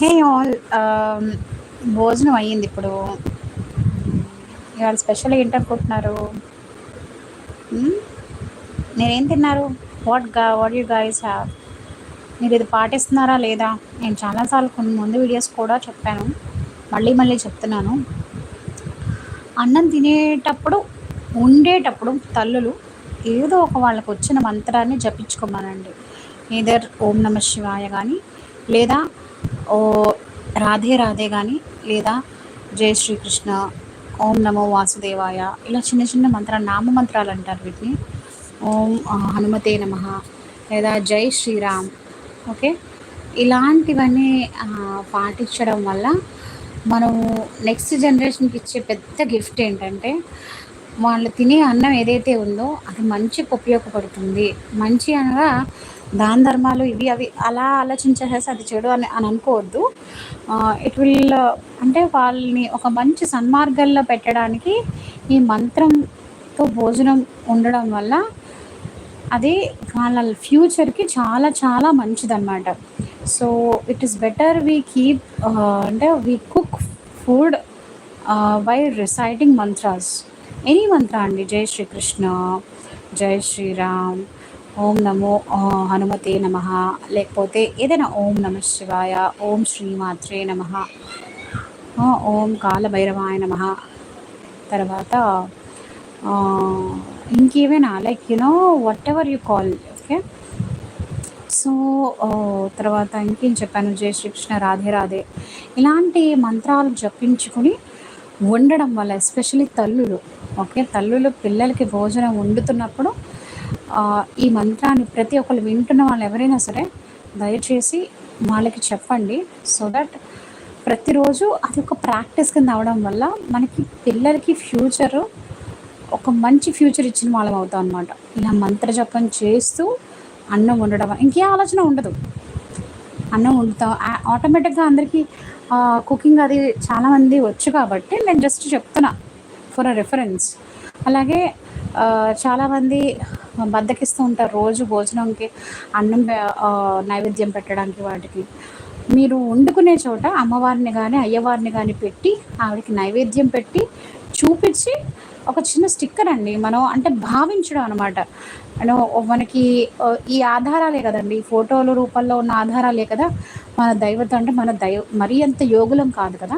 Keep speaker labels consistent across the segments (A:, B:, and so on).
A: Hey all um, భోజనం అయ్యింది ఇప్పుడు. ఇవాళ స్పెషల్ ఏంటనుకుంటున్నారు? Hmm? అనుకుంటున్నారు నేనేం తిన్నారు? వాట్గా వాట్ యూ గైస్ హ్యావ్ మీరు ఇది పాటిస్తున్నారా లేదా? నేను చాలాసార్లు కొన్ని ముందు వీడియోస్ కూడా చెప్పాను. మళ్ళీ మళ్ళీ చెప్తున్నాను. అన్నం తినేటప్పుడు ఉండేటప్పుడు తల్లులు ఏదో ఒక వాళ్ళకు వచ్చిన మంత్రాన్ని జపించుకోమనండి. ఏదర్ ఓం నమ శివాయ కానీ లేదా ఓ రాధే రాధే కానీ లేదా జై శ్రీకృష్ణ ఓం నమో వాసుదేవాయ ఇలా చిన్న చిన్న మంత్ర నామ మంత్రాలు అంటారు వీటిని. ఓం హనుమతే నమ లేదా జై శ్రీరామ్ ఓకే? ఇలాంటివన్నీ పాటించడం వల్ల మనము నెక్స్ట్ జనరేషన్కి ఇచ్చే పెద్ద గిఫ్ట్ ఏంటంటే వాళ్ళు తినే అన్నం ఏదైతే ఉందో అది మంచికి ఉపయోగపడుతుంది. మంచి అనగా దాన ధర్మాలు ఇవి అవి అలా ఆలోచించేసేసి అది చెడు అని అని అనుకోవద్దు. ఇట్ విల్ అంటే వాళ్ళని ఒక మంచి సన్మార్గంలో పెట్టడానికి ఈ మంత్రంతో భోజనం ఉండడం వల్ల అది వాళ్ళ ఫ్యూచర్కి చాలా చాలా మంచిదన్నమాట. So it is better we keep అంటే we cook food by reciting mantras any mantra అండి? జై శ్రీకృష్ణ జై శ్రీరామ్ ఓం నమో హనుమతే నమ. లేకపోతే ఏదైనా ఓం నమ శివాయ ఓం శ్రీమాత్రే నమ. ఓం కాలభైరవాయ నమ. తర్వాత ఇంకేమైనా like you know whatever you call okay so తర్వాత ఇంకేం చెప్పాను? జయ శ్రీకృష్ణ రాధే రాధే. ఇలాంటి మంత్రాలు జపించుకుని వండడం వల్ల ఎస్పెషలీ తల్లులు ఓకే తల్లులు పిల్లలకి భోజనం వండుతున్నప్పుడు ఈ మంత్రాన్ని ప్రతి ఒక్కరు వింటున్న వాళ్ళు ఎవరైనా సరే దయచేసి వాళ్ళకి చెప్పండి సో దట్ ప్రతిరోజు అది ఒక ప్రాక్టీస్ కింద అవడం వల్ల మనకి పిల్లలకి ఫ్యూచర్ ఒక మంచి ఫ్యూచర్ ఇచ్చిన వాళ్ళం అవుతాం అనమాట ఇలా మంత్రజపం చేస్తూ అన్నం వండడం ఇంకే ఆలోచన ఉండదు. అన్నం వండుతాం ఆటోమేటిక్గా అందరికీ కుకింగ్ అది చాలామంది వచ్చు కాబట్టి నేను జస్ట్ చెప్తున్నా ఫర్ అ రెఫరెన్స్ అలాగే చాలామంది బద్దకిస్తూ ఉంటారు రోజు భోజనంకి అన్నం నైవేద్యం పెట్టడానికి వాటికి. మీరు వండుకునే చోట అమ్మవారిని కానీ అయ్యవారిని కానీ పెట్టి ఆవిడకి నైవేద్యం పెట్టి చూపించి ఒక చిన్న స్టిక్కర్ అండి. మనం అంటే భావించడం అనమాట మనకి ఈ ఆధారాలే కదండి. ఈ ఫోటోల రూపంలో ఉన్న ఆధారాలే కదా. మన దైవత అంటే మన దైవ మరీ అంత యోగులం కాదు కదా.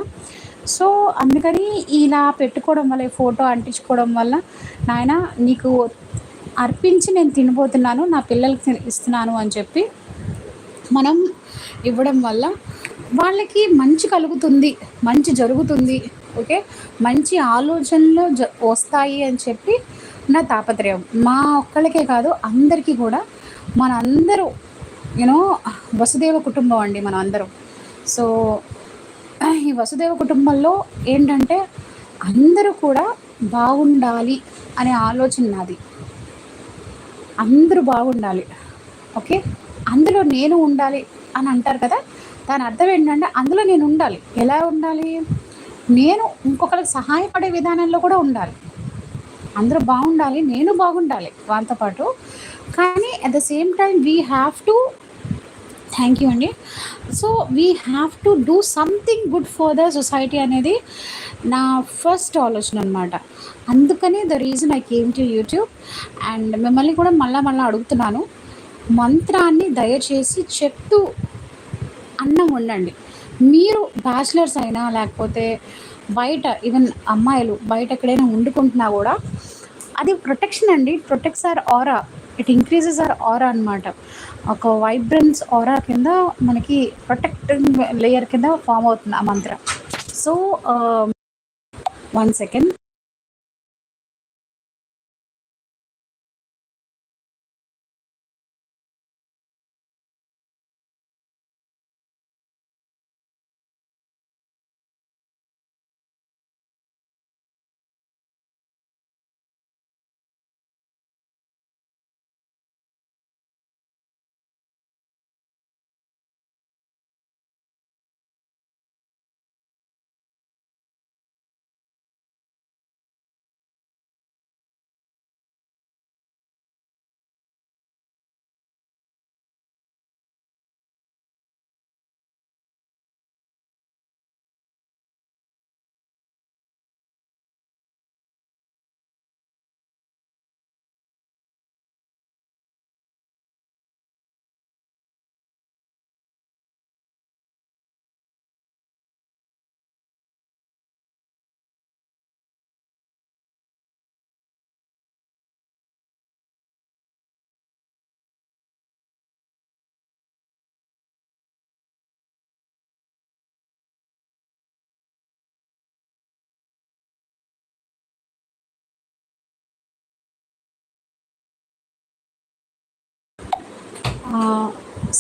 A: సో అందుకని ఇలా పెట్టుకోవడం వల్ల ఈ ఫోటో అంటించుకోవడం వల్ల నాయన నీకు అర్పించి నేను తినబోతున్నాను నా పిల్లలకి ఇస్తున్నాను అని చెప్పి మనం ఇవ్వడం వల్ల వాళ్ళకి మంచి కలుగుతుంది మంచి జరుగుతుంది ఓకే? మంచి ఆలోచనలు జ వస్తాయి అని చెప్పి నా తాపత్రయం. మా ఒక్కళ్ళకే కాదు అందరికీ కూడా మనందరూ యూనో వసుదేవ కుటుంబం అండి మనం అందరం సో ఈ వసుదేవ కుటుంబంలో ఏంటంటే అందరూ కూడా బాగుండాలి అనే ఆలోచన నాది. అందరూ బాగుండాలి. ఓకే? అందులో నేను ఉండాలి అని అంటారు కదా దాని అర్థం ఏంటంటే అందులో నేను ఉండాలి. ఎలా ఉండాలి? నేను ఇంకొకరికి సహాయపడే విధానంలో కూడా ఉండాలి. అందరూ బాగుండాలి నేను బాగుండాలి వాళ్ళతో పాటు. కానీ at the same time we have to thank you అండి. So we have to do something good for the society అనేది నా ఫస్ట్ ఆలోచన అనమాట అందుకనే the reason I came to YouTube and మిమ్మల్ని కూడా మళ్ళా మళ్ళీ అడుగుతున్నాను. మంత్రాన్ని దయచేసి చెప్తూ అన్నం వండండి. మీరు బ్యాచిలర్స్ అయినా లేకపోతే బయట ఈవెన్ అమ్మాయిలు బయట ఎక్కడైనా వండుకుంటున్నా కూడా అది ప్రొటెక్షన్ అండి. Protects our aura it increases our aura అనమాట ఒక వైబ్రెన్స్ ఆరా కింద మనకి ప్రొటెక్టింగ్ లేయర్ కింద ఫామ్ అవుతుంది ఆ మంత్రం. So one second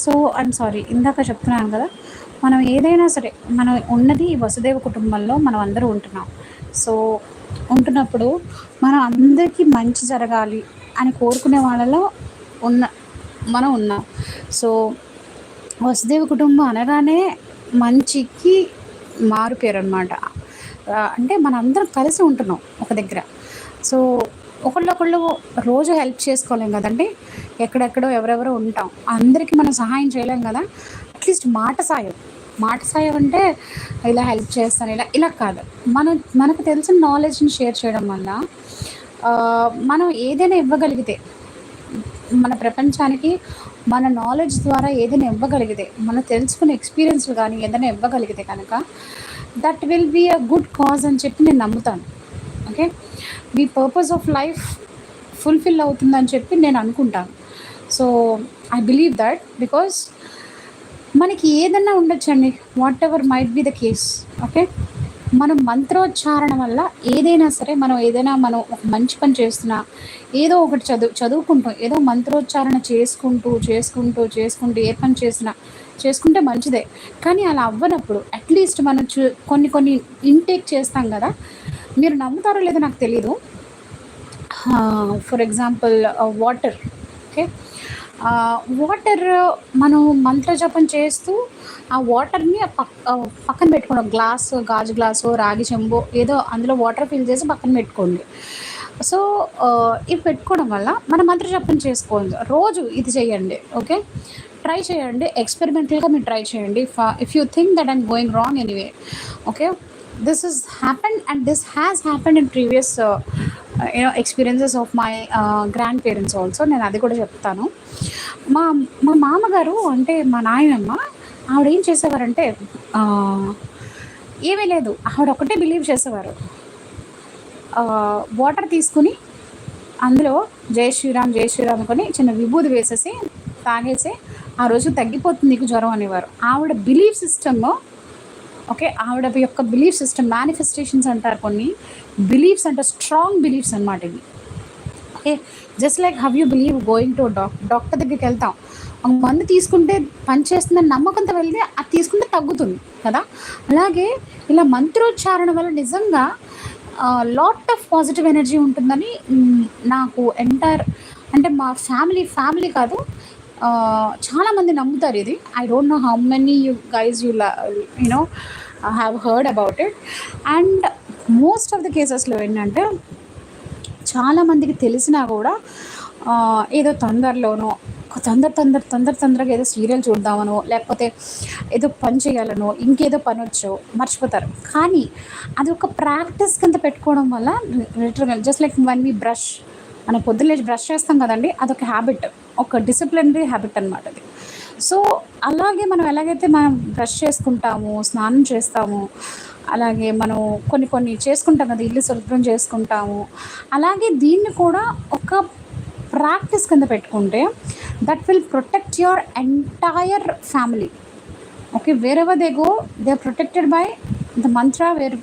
A: so I'm sorry ఇందాక చెప్తున్నాను కదా మనం ఏదైనా సరే మనం ఉన్నది ఈ వసుదేవ కుటుంబంలో మనం అందరూ ఉంటున్నాం. సో ఉంటున్నప్పుడు మనం అందరికీ మంచి జరగాలి అని కోరుకునే వాళ్ళలో ఉన్న మనం ఉన్నాం. సో వసుదేవ కుటుంబం అనగానే మంచికి మారు పేరు అనమాట అంటే మనందరం కలిసి ఉంటున్నాం ఒక దగ్గర. సో ఒకళ్ళొకళ్ళు రోజు హెల్ప్ చేసుకోలేం కదండి. ఎక్కడెక్కడో ఎవరెవరో ఉంటాం. అందరికీ మనం సహాయం చేయలేం కదా. అట్లీస్ట్ మాట సాయం. మాట సాయం అంటే ఇలా హెల్ప్ చేస్తాను ఇలా ఇలా కాదు. మనం మనకు తెలిసిన నాలెడ్జ్ని షేర్ చేయడం వల్ల మనం ఏదైనా ఇవ్వగలిగితే మన ప్రపంచానికి మన నాలెడ్జ్ ద్వారా ఏదైనా ఇవ్వగలిగితే మనం తెలుసుకునే ఎక్స్పీరియన్స్లు కానీ ఏదైనా ఇవ్వగలిగితే కనుక that will be a good cause అని చెప్పి నేను నమ్ముతాను. ఓకే మీ పర్పస్ ఆఫ్ లైఫ్ ఫుల్ఫిల్ అవుతుందని చెప్పి నేను అనుకుంటాను so I believe that because మనకి ఏదన్నా ఉండొచ్చండి. Whatever might be the case okay మనం మంత్రోచ్చారణ వల్ల ఏదైనా సరే మనం ఏదైనా మనం ఒక మంచి పని చేస్తున్నా ఏదో ఒకటి చదువు చదువుకుంటాం ఏదో మంత్రోచ్చారణ చేసుకుంటూ చేసుకుంటూ చేసుకుంటూ ఏ పని చేసినా చేసుకుంటే మంచిదే. కానీ అలా అవ్వనప్పుడు అట్లీస్ట్ మనం చూ కొన్ని కొన్ని ఇంటేక్ చేస్తాం కదా. మీరు నమ్ముతారో లేదో నాకు తెలీదు. For example water okay water మనం మంత్రజపం చేస్తూ ఆ వాటర్ని పక్కన పెట్టుకోండి. గ్లాస్ గాజు గ్లాసు రాగి చెంబు ఏదో అందులో వాటర్ ఫిల్ చేసి పక్కన పెట్టుకోండి. సో ఇవి పెట్టుకోవడం వల్ల మన మంత్రజపం చేసుకోండి రోజు ఇది చేయండి ఓకే ట్రై చేయండి. ఎక్స్పెరిమెంటల్గా మీరు ట్రై చేయండి. If you think that I'm going wrong anyway okay this has happened and this has happened in previous uh, uh, you know experiences of my uh, నేను అది కూడా చెప్తాను. మా మా మామగారు అంటే మా నాయనమ్మ ఆవిడ ఏం చేసేవారంటే ఏమీ లేదు. ఆవిడ ఒకటే బిలీవ్ చేసేవారు. వాటర్ తీసుకుని అందులో జై శ్రీరామ్ జై శ్రీరామ్ కొని చిన్న విభూది వేసేసి తాగేసి ఆ రోజు తగ్గిపోతుంది నీకు జ్వరం అనేవారు. ఆవిడ బిలీఫ్ సిస్టమ్ ఓకే? ఆవిడ యొక్క బిలీఫ్ సిస్టమ్ మేనిఫెస్టేషన్స్ అంటారు కొన్ని. బిలీఫ్స్ అంటే స్ట్రాంగ్ బిలీఫ్స్ అనమాట ఇవి. Okay? Just like have you believe going to doc doctor దగ్గరికి వెళ్తాం. మందు తీసుకుంటే పనిచేస్తుందని నమ్మకంతో వెళ్తే అది తీసుకుంటే తగ్గుతుంది కదా? అలాగే ఇలా మంత్రోచ్చారణ వల్ల నిజంగా లాట్ ఆఫ్ పాజిటివ్ ఎనర్జీ ఉంటుందని నాకు ఎంటైర్ అంటే మా ఫ్యామిలీ ఫ్యామిలీ కాదు చాలామంది చాలా మంది నమ్ముతారు ఇది I don't know how many you guys you you know have heard about it and most of the కేసెస్లో ఏంటంటే చాలా మందికి తెలిసినా కూడా ఏదో తొందరలోనో తొందర తొందర తొందర తొందరగా ఏదో సీరియల్ చూద్దామనో లేకపోతే ఏదో పని చేయాలనో ఇంకేదో పని వచ్చో మర్చిపోతారు. కానీ అది ఒక ప్రాక్టీస్ కింద పెట్టుకోవడం వల్ల లిటరల్ జస్ట్ లైక్ వన్ మీ బ్రష్ మనం పొద్దున్న లేచి బ్రష్ చేస్తాం కదండి అదొక హ్యాబిట్ ఒక డిసిప్లినరీ హ్యాబిట్ అనమాట అది. సో అలాగే మనం ఎలాగైతే మనం బ్రష్ చేసుకుంటాము స్నానం చేస్తాము అలాగే మనం కొన్ని కొన్ని చేసుకుంటాం కదా ఇల్లు శుభ్రం చేసుకుంటాము అలాగే దీన్ని కూడా ఒక ప్రాక్టీస్ కింద పెట్టుకుంటే that will protect your entire family okay wherever they go they are protected by the mantra where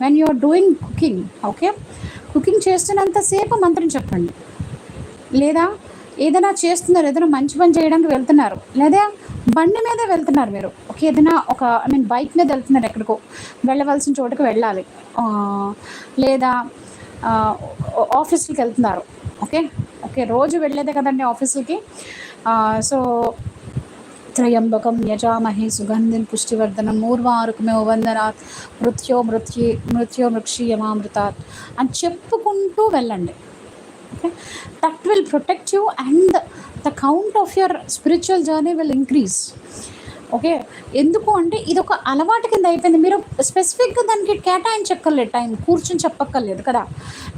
A: when you are doing cooking okay cooking చేస్తున్నంతసేపు మంత్రం చెప్పండి. లేదా ఏదైనా చేస్తున్నారు ఏదైనా మంచి పని చేయడానికి వెళ్తున్నారు లేదా బండి మీదే వెళ్తున్నారు మీరు. ఓకే ఏదైనా ఒక ఐ మీన్ బైక్ మీద వెళ్తున్నారు ఎక్కడికో వెళ్ళవలసిన చోటుకు వెళ్ళాలి. లేదా ఆఫీసులకి వెళ్తున్నారు. ఓకే ఓకే రోజు వెళ్ళేదే కదండి ఆఫీసులకి. సో త్రయంబకం యజామహి సుగంధిన్ పుష్టివర్ధనం మూర్వారుకమే వందనాత్ మృత్యో మృత్యు మృత్యో మృక్షీయమామృతాత్ అని చెప్పుకుంటూ వెళ్ళండి. Okay that will protect you and the count of your spiritual journey will increase okay ఎందుకు అంటే ఇది ఒక అలవాటు కింద అయిపోయింది. మీరు స్పెసిఫిక్గా దానికి కేటాయించక్కర్లేదు. టైం కూర్చొని చెప్పక్కర్లేదు కదా.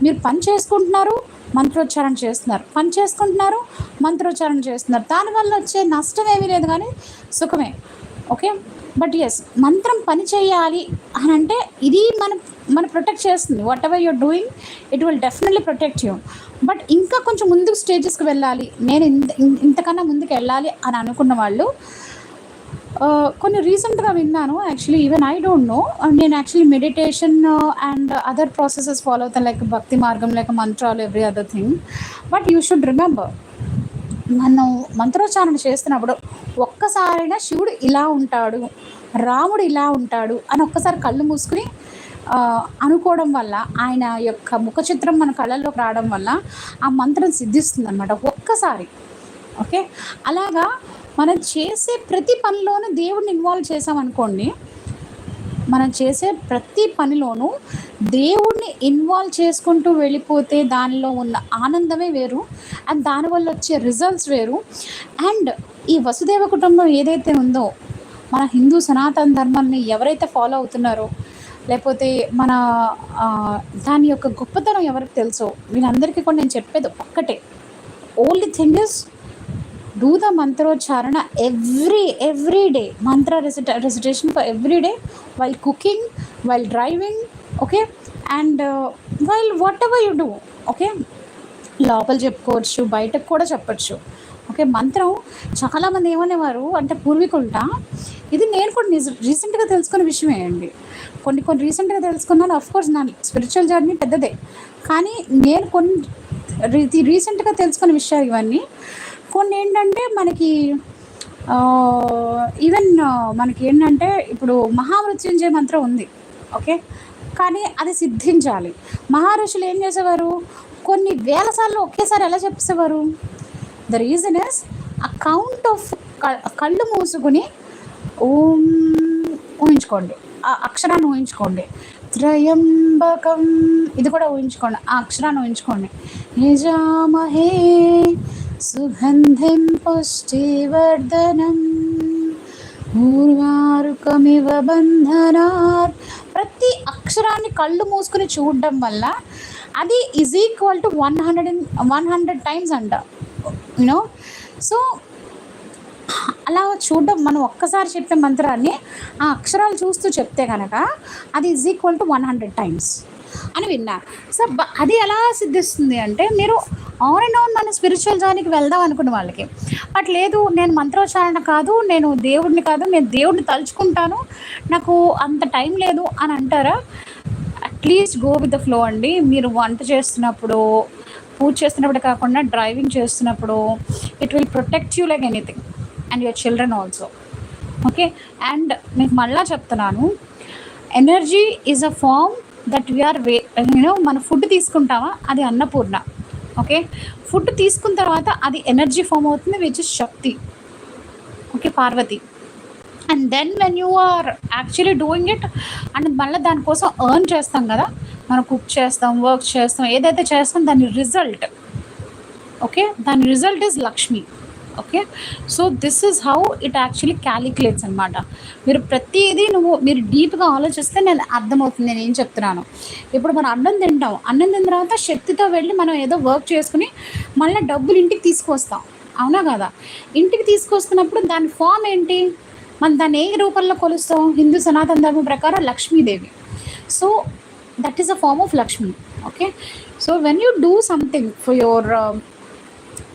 A: మీరు పని చేసుకుంటున్నారు మంత్రోచ్చారణ చేస్తున్నారు. పని చేసుకుంటున్నారు మంత్రోచ్చారణ చేస్తున్నారు. దానివల్ల వచ్చే నష్టం ఏమీ లేదు కానీ సుఖమే. ఓకే బట్ ఎస్ మంత్రం పని చేయాలి అని అంటే ఇది మన మన ప్రొటెక్ట్ చేస్తుంది. Whatever you're doing it will definitely protect you but ఇంకా కొంచెం ముందుకు స్టేజెస్కి వెళ్ళాలి. నేను ఇంత ఇంతకన్నా ముందుకు వెళ్ళాలి అని అనుకున్న వాళ్ళు కొన్ని రీసెంట్గా విన్నాను. Actually even I don't know నేను actually meditation and other processes follow అవుతాను లైక్ భక్తి మార్గం లైక్ మంత్రాలు every other thing but you should remember మనం మంత్రోచ్చారణ చేస్తున్నప్పుడు ఒక్కసారైనా శివుడు ఇలా ఉంటాడు రాముడు ఇలా ఉంటాడు అని ఒక్కసారి కళ్ళు మూసుకుని అనుకోవడం వల్ల ఆయన యొక్క ముఖ చిత్రం మన కళ్ళల్లోకి రావడం వల్ల ఆ మంత్రం సిద్ధిస్తుంది అనమాట ఒక్కసారి. ఓకే? అలాగా మనం చేసే ప్రతి పనిలోనూ దేవుడిని ఇన్వాల్వ్ చేసామనుకోండి మనం చేసే ప్రతి పనిలోనూ దేవుణ్ణి ఇన్వాల్వ్ చేసుకుంటూ వెళ్ళిపోతే దానిలో ఉన్న ఆనందమే వేరు. అండ్ దానివల్ల వచ్చే రిజల్ట్స్ వేరు. అండ్ ఈ వసుదేవ కుటుంబం ఏదైతే ఉందో మన హిందూ సనాతన ధర్మాన్ని ఎవరైతే ఫాలో అవుతున్నారో లేకపోతే మన దాని యొక్క గొప్పతనం ఎవరికి తెలుసో వీళ్ళందరికీ కూడా నేను చెప్పేది ఒక్కటే. Only thing is do the మంత్రోచ్చారణ every every day mantra recita recitation for every day while cooking while driving okay and while whatever you do okay లోపల చెప్పుకోవచ్చు బయటకు కూడా చెప్పచ్చు. ఓకే మంత్రం చాలామంది ఏమనేవారు అంటే పూర్వీకులట ఇది నేను కూడా నిజ రీసెంట్గా తెలుసుకున్న విషయమే అండి. కొన్ని కొన్ని రీసెంట్గా తెలుసుకున్నాను కోర్స్ నా స్పిరిచువల్ జర్నీ పెద్దదే. కానీ నేను కొన్ని రీ రీసెంట్గా తెలుసుకున్న విషయాలు ఇవన్నీ కొన్ని ఏంటంటే మనకి ఈవెన్ మనకి ఏంటంటే ఇప్పుడు మహామృత్యుంజయ మంత్రం ఉంది ఓకే? కానీ అది సిద్ధించాలి. మహారుషులు ఏం చేసేవారు? కొన్ని వేల సార్లు ఒకేసారి ఎలా చెప్పేసేవారు? The reason is a count of కళ్ళు మూసుకుని ఓం ఊహించుకోండి. ఆ అక్షరాన్ని ఊహించుకోండి. త్రయంబకం ఇది కూడా ఊహించుకోండి. ఆ అక్షరాన్ని ఊహించుకోండి. నిజామహే సుగంధిం పుష్టివర్ధనం. ఊర్వారుకమివ బంధనార్. ప్రతి అక్షరాన్ని కళ్ళు మూసుకుని చూడడం వల్ల అది is equal to one hundred one hundred times అంట. యూనో సో అలా చూడడం మనం ఒక్కసారి చెప్పే మంత్రాన్ని ఆ అక్షరాలు చూస్తూ చెప్తే కనుక అది is equal to one hundred times అని విన్నా సో బ- అది ఎలా సిద్ధిస్తుంది అంటే మీరు ఆన్ అండ్ ఆన్ మన స్పిరిచువల్ జర్నీకి వెళ్దాం అనుకున్న వాళ్ళకి. బట్ లేదు నేను మంత్రోచ్చారణ కాదు నేను దేవుడిని కాదు నేను దేవుడిని తలుచుకుంటాను నాకు అంత టైం లేదు అని అంటారా? At least go with the flow అండి. మీరు వంట చేస్తున్నప్పుడు పూజ చేస్తున్నప్పుడు కాకుండా డ్రైవింగ్ చేస్తున్నప్పుడు it will protect you like anything and your children also okay and మీకు మళ్ళా చెప్తున్నాను energy is a form that we're way you know మన ఫుడ్ తీసుకుంటామా? అది అన్నపూర్ణ. ఓకే ఫుడ్ తీసుకున్న తర్వాత అది ఎనర్జీ ఫామ్ అవుతుంది which is Shakti okay Parvati and then when you are actually doing it and మళ్ళీ దానికోసం ఎర్న్ చేస్తాం కదా? మనం కుక్ చేస్తాం వర్క్ చేస్తాం ఏదైతే చేస్తాం దాని రిజల్ట్ ఓకే దాని result is Lakshmi okay? So this is how it actually calculates అనమాట మీరు ప్రతిదీ నువ్వు మీరు డీప్గా ఆలోచిస్తే నేను అర్థమవుతుంది నేను ఏం చెప్తున్నాను. ఇప్పుడు మనం అన్నం తింటాం. అన్నం తిన్న తర్వాత శక్తితో వెళ్ళి మనం ఏదో వర్క్ చేసుకుని మళ్ళీ డబ్బులు ఇంటికి తీసుకొస్తాం. అవునా కదా? ఇంటికి తీసుకొస్తున్నప్పుడు దాని ఫామ్ ఏంటి? మనం దాన్ని ఏ రూపంలో కొలుస్తాం? హిందూ సనాతన ధర్మం ప్రకారం Lakshmidevi. So that is a form of Lakshmi. Okay? So when you do something for your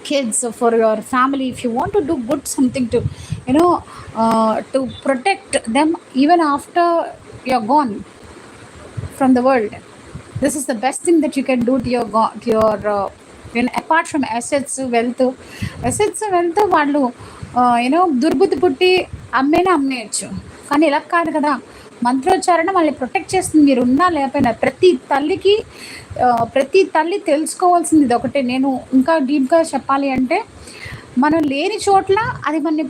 A: kids or for your family if you want to do good something to you know uh, to protect them even after you're gone from the world this is the best thing that you can do to your go- to your uh, you know, apart from assets wealth assets wealth వాళ్ళు you know దుర్బుద్ధి పుట్టి అమ్మేనా అమ్మేయచ్చు కానీ ఇలా కాదు కదా మంత్రోచ్చారణ వాళ్ళని protect చేస్తుంది మీరు ఉన్నా లేకపోయినా ప్రతి తల్లికి ప్రతి తల్లి తెలుసుకోవాల్సింది ఇది ఒకటే నేను ఇంకా డీప్గా చెప్పాలి అంటే మనం లేని చోట్ల అది మన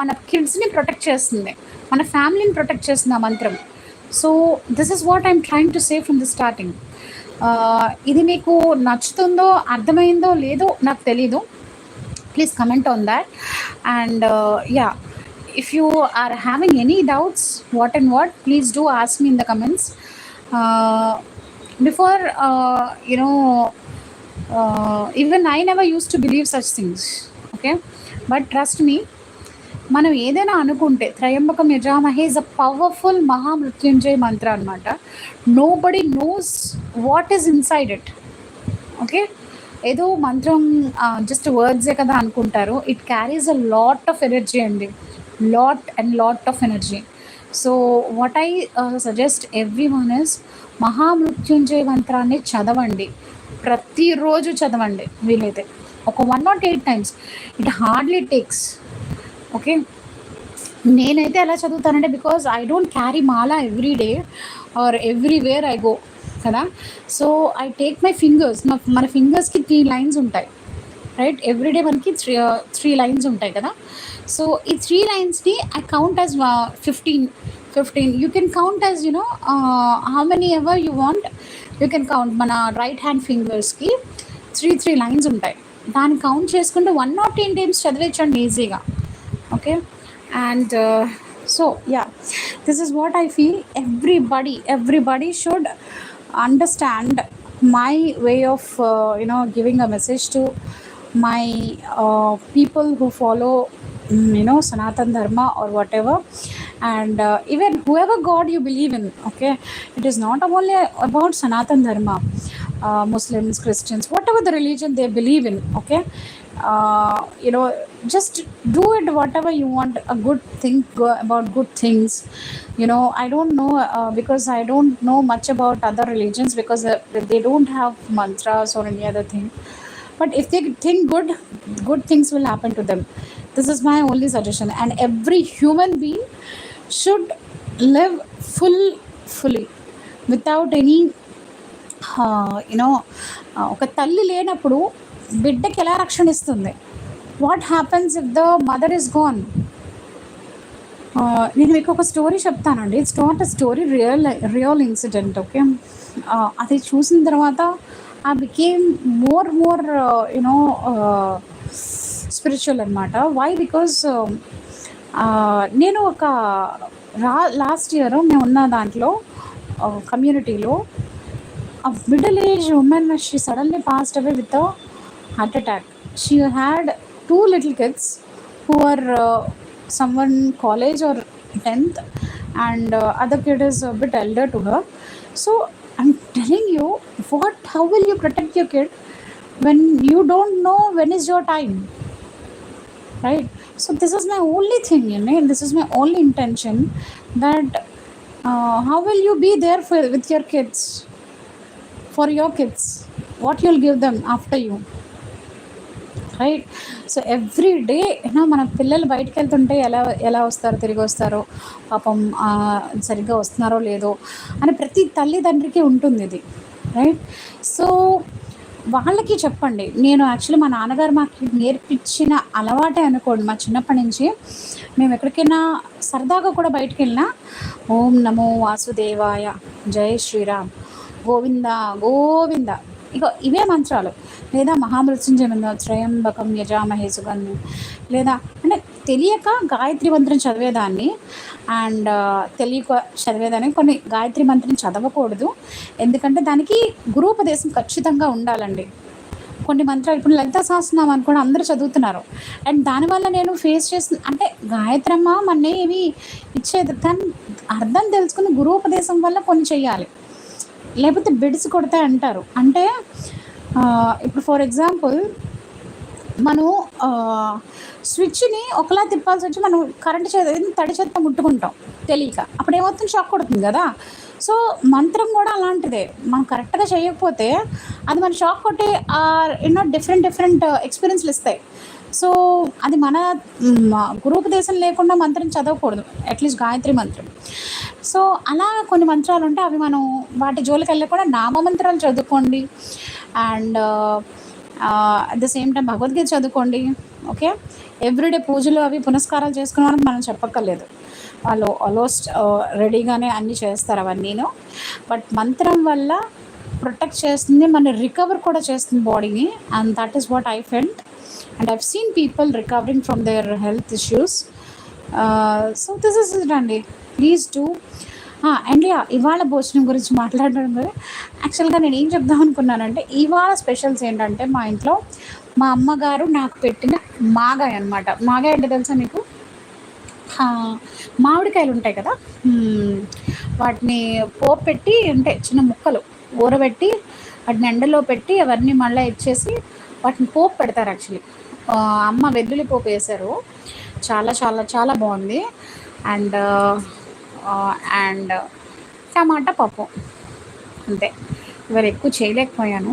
A: మన కిడ్స్ని ప్రొటెక్ట్ చేస్తుంది. మన ఫ్యామిలీని ప్రొటెక్ట్ చేస్తుంది ఆ మంత్రం. So this is what I'm trying to save from the starting ఇది మీకు నచ్చుతుందో అర్థమైందో లేదో నాకు తెలీదు. Please comment on that and yeah if you are having any doubts what and what please do ask me in the comments before you know even I never use to believe such things okay but trust me మనం ఏదైనా అనుకుంటే త్రయంబకం యజామహే is a powerful Mahamrityunjaya mantra అనమాట body knows what is inside it okay ఏదో మంత్రం just వర్డ్సే కదా అనుకుంటారు. It carries a lot of energy అండి. Lot and lot of energy so what I suggest everyone is Mahamrityunjaya మంత్రాన్ని చదవండి ప్రతిరోజు చదవండి వీలైతే. ఒక one nought eight times it hardly takes okay నేనైతే ఎలా చదువుతానంటే because I don't carry mala every day or everywhere I go కదా? So I take my fingers మన ఫింగర్స్కి త్రీ లైన్స్ ఉంటాయి. రైట్ ఎవ్రీడే మనకి త్రీ త్రీ లైన్స్ ఉంటాయి కదా? So ఈ three లైన్స్ని I count as fifteen fifteen you can count as you know how many ever you want you can count మన right hand ఫింగర్స్కి three three lines ఉంటాయి దాన్ని count చేసుకుంటే one not ten times చదివించండి ఈజీగా okay and so yeah this is what I feel everybody everybody should understand my way of you know giving a message to my uh, people who follow mm, you know sanatan dharma or whatever. And uh, even whoever god you believe in okay? It is not only about sanatan dharma uh, muslims christians whatever the religion they believe in okay? Uh, you know just do it whatever you want a good thing about good things. You know i don't know uh, because i don't know much about other religions because uh, they don't have mantras or any other thing. But if they think good good things will happen to them this is my only suggestion and every human being should live full fully without any you know ఒక తల్లి లేనప్పుడు బిడ్డకి ఎలా రక్షణ ఇస్తుంది? What happens if the mother is gone నేను మీకు ఒక స్టోరీ చెప్తానండి. It's not a story real real incident okay అది చూసిన తర్వాత I became more more you know spiritual అనమాట వై బికాజ్ నేను ఒక రా లాస్ట్ ఇయర్ మేము ఉన్న దాంట్లో కమ్యూనిటీలో a middle-aged woman she suddenly passed away with a heart attack she had two little kids who are uh, someone college or 10th and uh, other kid is a bit elder to her so i'm telling you what how will you protect your kid when you don't know when is your time right so this is my only thing అండి this is my only intention that how will you be there for with your kids for your kids what you'll give them after you right so every day అయినా మన పిల్లలు బయటకు వెళ్తుంటే ఎలా ఎలా వస్తారో తిరిగి వస్తారో? పాపం సరిగ్గా వస్తున్నారో లేదో అని ప్రతి తల్లిదండ్రికి ఉంటుంది ఇది రైట్ సో వాళ్ళకి చెప్పండి. నేను యాక్చువల్లీ మా నాన్నగారు మాకు నేర్పించిన అలవాటే అనుకోండి. మా చిన్నప్పటి నుంచి మేము ఎక్కడికైనా సరదాగా కూడా బయటికి వెళ్ళినా ఓం నమో వాసుదేవాయ జై శ్రీరామ్ గోవింద గోవింద. ఇక ఇవే మంత్రాలు. లేదా మహామృత్యుంజయ త్రయంబకం యజామహే సుగంధం. లేదా అంటే తెలియక గాయత్రి మంత్రం చదివేదాన్ని. అండ్ తెలియక చదివేదాన్ని. కొన్ని గాయత్రి మంత్రం చదవకూడదు. ఎందుకంటే దానికి గురూపదేశం ఖచ్చితంగా ఉండాలండి. కొన్ని మంత్రాలు ఇప్పుడు లలిత సహస్రనామం అని కూడా అందరూ చదువుతున్నారు. అండ్ దానివల్ల నేను ఫేస్ చేసిన అంటే గాయత్రమ్మ మన ఏమి ఇచ్చేది? దాని అర్థం తెలుసుకుని గురూపదేశం వల్ల కొన్ని చెయ్యాలి. లేకపోతే బిడ్స్ కొడతాయి అంటారు. అంటే ఇప్పుడు ఫర్ ఎగ్జాంపుల్ మనం స్విచ్ని ఒకలా తిప్పాల్సి వచ్చి మనం కరెంట్ చేత తడి చేత ముట్టుకుంటాం తెలియక. అప్పుడు ఏమవుతుంది షాక్ కొడుతుంది కదా. సో మంత్రం కూడా అలాంటిదే. మనం కరెక్ట్గా చేయకపోతే అది మన షాక్ కొట్టి ఎన్నో డిఫరెంట్ డిఫరెంట్ ఎక్స్పీరియన్స్లు ఇస్తాయి. సో అది మన గురుపదేశం లేకుండా మంత్రం చదవకూడదు. అట్లీస్ట్ గాయత్రి మంత్రం. సో అలా కొన్ని మంత్రాలు ఉంటే అవి మనం వాటి జోలికి వెళ్ళి నామ మంత్రాలు చదువుకోండి. And at the same time Bhagavad Gita చదువుకోండి. ఓకే? ఎవ్రీడే పూజలు అవి పునస్కారాలు చేసుకునే మనం చెప్పక్కర్లేదు. వాళ్ళు ఆల్మోస్ట్ రెడీగానే అన్నీ చేస్తారు అవన్నీను. బట్ మంత్రం వల్ల ప్రొటెక్ట్ చేస్తుంది మన రికవర్ కూడా చేస్తుంది బాడీని and that is what I felt and I've seen people recovering from their health issues so this is it అండి. ప్లీజ్ డూ అండ్ ఇవాళ భోజనం గురించి మాట్లాడడం కూడా యాక్చువల్గా నేను ఏం చెప్దాం అనుకున్నానంటే ఇవాళ స్పెషల్స్ ఏంటంటే మా ఇంట్లో మా అమ్మగారు నాకు పెట్టిన మాగాయ అనమాట మాగాయ అంటే తెలుసా మీకు? మామిడికాయలు ఉంటాయి కదా? వాటిని పోపు పెట్టి అంటే చిన్న ముక్కలు ఊరబెట్టి వాటిని ఎండలో పెట్టి అవన్నీ మళ్ళీ ఇచ్చేసి వాటిని పోపు పెడతారు యాక్చువల్లీ అమ్మ వెల్లుల్లి పోపు వేశారు. చాలా చాలా చాలా బాగుంది. అండ్ అండ్ టమాటా పప్పు. అంతే. ఇవాళ ఎక్కువ చేయలేకపోయాను.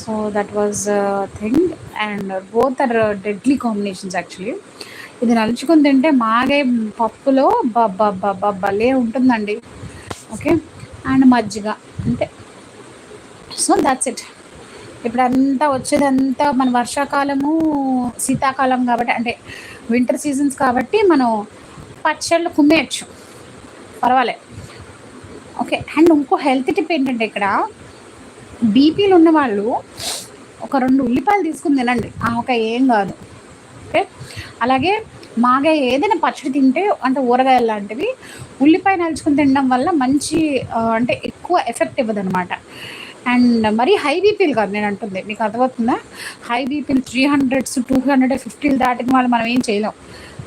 A: So that was thing and both are deadly combinations actually ఇది నలుచుకుని తింటే మాగే పప్పులో బబ్బా భలే ఉంటుందండి. ఓకే అండ్ మజ్జిగ. అంతే. సో దాట్స్ ఇట్ ఇప్పుడంతా వచ్చేదంతా మన వర్షాకాలము శీతాకాలం కాబట్టి అంటే వింటర్ సీజన్స్ కాబట్టి మనం పచ్చళ్ళు కుమ్మేయచ్చు. పర్వాలే. ఓకే అండ్ ఇంకో హెల్త్ టిప్ ఏంటంటే ఇక్కడ బీపీలు ఉన్న వాళ్ళు ఒక రెండు ఉల్లిపాయలు తీసుకుని తినండి. ఒక ఏం కాదు. ఓకే అలాగే మాగా ఏదైనా పచ్చడి తింటే అంటే ఊరగాయలు లాంటివి ఉల్లిపాయ నలుచుకుని తినడం వల్ల మంచి అంటే ఎక్కువ ఎఫెక్ట్ ఇవ్వదు అనమాట అండ్ మరీ హై బీపీలు కాదు నేను అంటుంది. మీకు అర్థమవుతుందా? హై బీపీలు త్రీ హండ్రెడ్స్ టూ హండ్రెడ్ ఫిఫ్టీలు దాటిన వాళ్ళు మనం ఏం చేయలేం.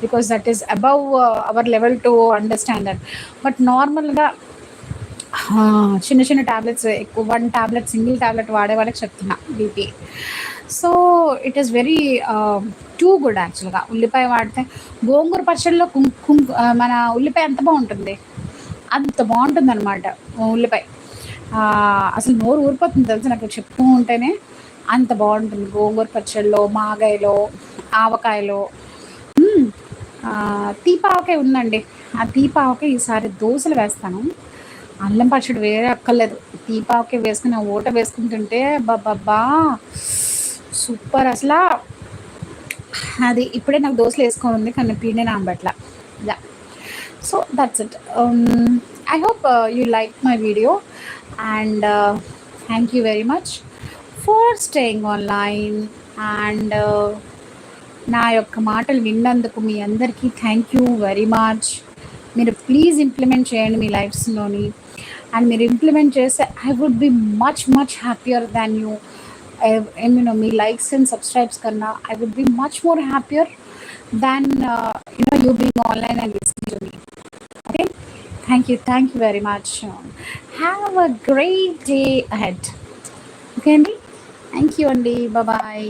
A: Because that is above our level to understand that but నార్మల్గా చిన్న చిన్న ట్యాబ్లెట్స్ ఎక్కువ వన్ ట్యాబ్లెట్ సింగిల్ ట్యాబ్లెట్ వాడే వాళ్ళకి చెప్తున్నా BP so it is very too good యాక్చువల్గా ఉల్లిపాయ వాడితే గోంగూర పచ్చడిలో కుంకు మన ఉల్లిపాయ ఎంత బాగుంటుంది? అంత బాగుంటుంది అనమాట ఉల్లిపాయ అసలు నోరు ఊరిపోతుంది తెలుసు నాకు చెప్తూ ఉంటేనే అంత బాగుంటుంది గోంగూర పచ్చడిలో మాగాయలో ఆవకాయలో. తీపావకాయ ఉందండి. ఆ తీపావకాయ ఈసారి దోశలు వేస్తాను. అల్లం పచ్చడి వేరే అక్కర్లేదు తీపావకాయ వేసుకుని ఆ ఊట వేసుకుంటుంటే బాబా సూపర్ అసలు! అది ఇప్పుడే నాకు దోశలు వేసుకొని ఉంది కానీ పిండి నానబెట్ల yeah. So that's it I hope you like my video and thank you very much for staying online and నా యొక్క మాటలు విన్నందుకు మీ అందరికీ థ్యాంక్ యూ వెరీ మచ్ మీరు ప్లీజ్ ఇంప్లిమెంట్ చేయండి మీ లైఫ్స్లోని అండ్ మీరు ఇంప్లిమెంట్ చేస్తే I would be much much happier than you you know me likes and subscribes కన్నా I would be much more happier than you know you be online and listening to me okay thank you thank you very much have a great day ahead okay అండి thank you అండి bye